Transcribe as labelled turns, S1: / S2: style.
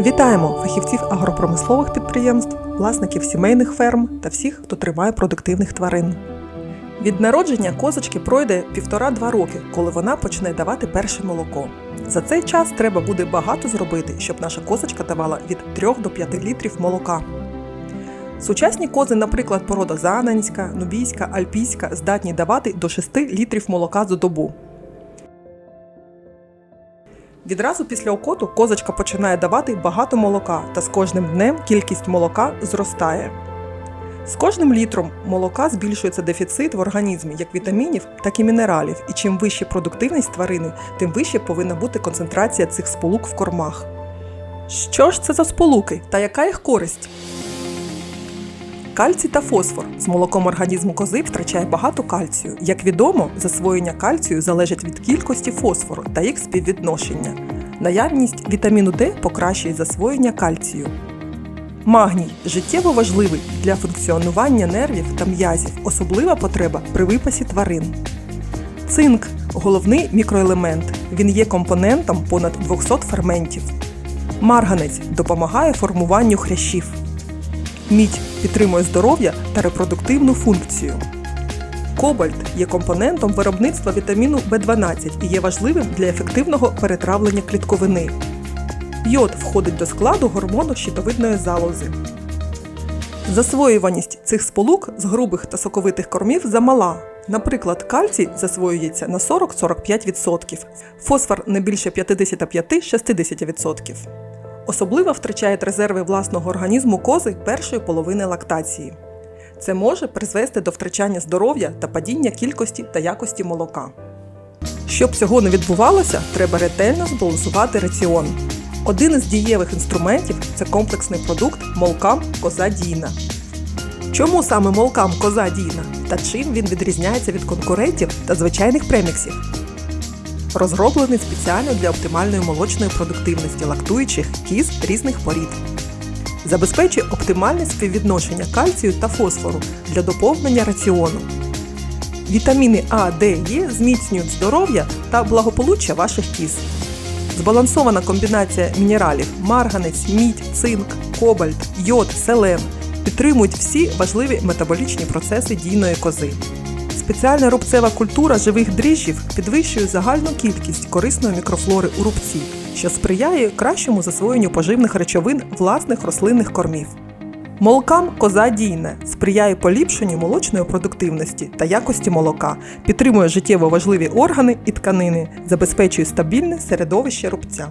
S1: Вітаємо фахівців агропромислових підприємств, власників сімейних ферм та всіх, хто тримає продуктивних тварин. Від народження козочки пройде півтора-два роки, коли вона почне давати перше молоко. За цей час треба буде багато зробити, щоб наша козочка давала від 3 до 5 літрів молока. Сучасні кози, наприклад, порода Зананська, Нубійська, Альпійська, здатні давати до 6 літрів молока за добу. Відразу після окоту козочка починає давати багато молока, та з кожним днем кількість молока зростає. З кожним літром молока збільшується дефіцит в організмі як вітамінів, так і мінералів, і чим вища продуктивність тварини, тим вища повинна бути концентрація цих сполук в кормах. Що ж це за сполуки та яка їх користь? Кальцій та фосфор з молоком організму кози втрачає багато кальцію. Як відомо, засвоєння кальцію залежить від кількості фосфору та їх співвідношення. Наявність вітаміну Д покращує засвоєння кальцію. Магній життєво важливий для функціонування нервів та м'язів, особлива потреба при випасі тварин. Цинк головний мікроелемент. Він є компонентом понад 200 ферментів. Марганець допомагає формуванню хрящів. Мідь підтримує здоров'я та репродуктивну функцію. Кобальт є компонентом виробництва вітаміну В12 і є важливим для ефективного перетравлення клітковини. Йод входить до складу гормону щитовидної залози. Засвоюваність цих сполук з грубих та соковитих кормів замала. Наприклад, кальцій засвоюється на 40-45%, фосфор не більше 55-60%. Особливо втрачають резерви власного організму кози першої половини лактації. Це може призвести до втрачання здоров'я та падіння кількості та якості молока. Щоб цього не відбувалося, треба ретельно збалансувати раціон. Один із дієвих інструментів це комплексний продукт молкам коза дійна. Чому саме молкам коза дійна та чим він відрізняється від конкурентів та звичайних преміксів? Розроблений спеціально для оптимальної молочної продуктивності лактуючих кіз різних порід. Забезпечує оптимальне співвідношення кальцію та фосфору для доповнення раціону. Вітаміни А, Д, Е зміцнюють здоров'я та благополуччя ваших кіз. Збалансована комбінація мінералів марганець, мідь, цинк, кобальт, йод, селен підтримують всі важливі метаболічні процеси дійної кози. Спеціальна рубцева культура живих дріжджів підвищує загальну кількість корисної мікрофлори у рубці, що сприяє кращому засвоєнню поживних речовин власних рослинних кормів. Молкам коза дійне сприяє поліпшенню молочної продуктивності та якості молока, підтримує життєво важливі органи і тканини, забезпечує стабільне середовище рубця.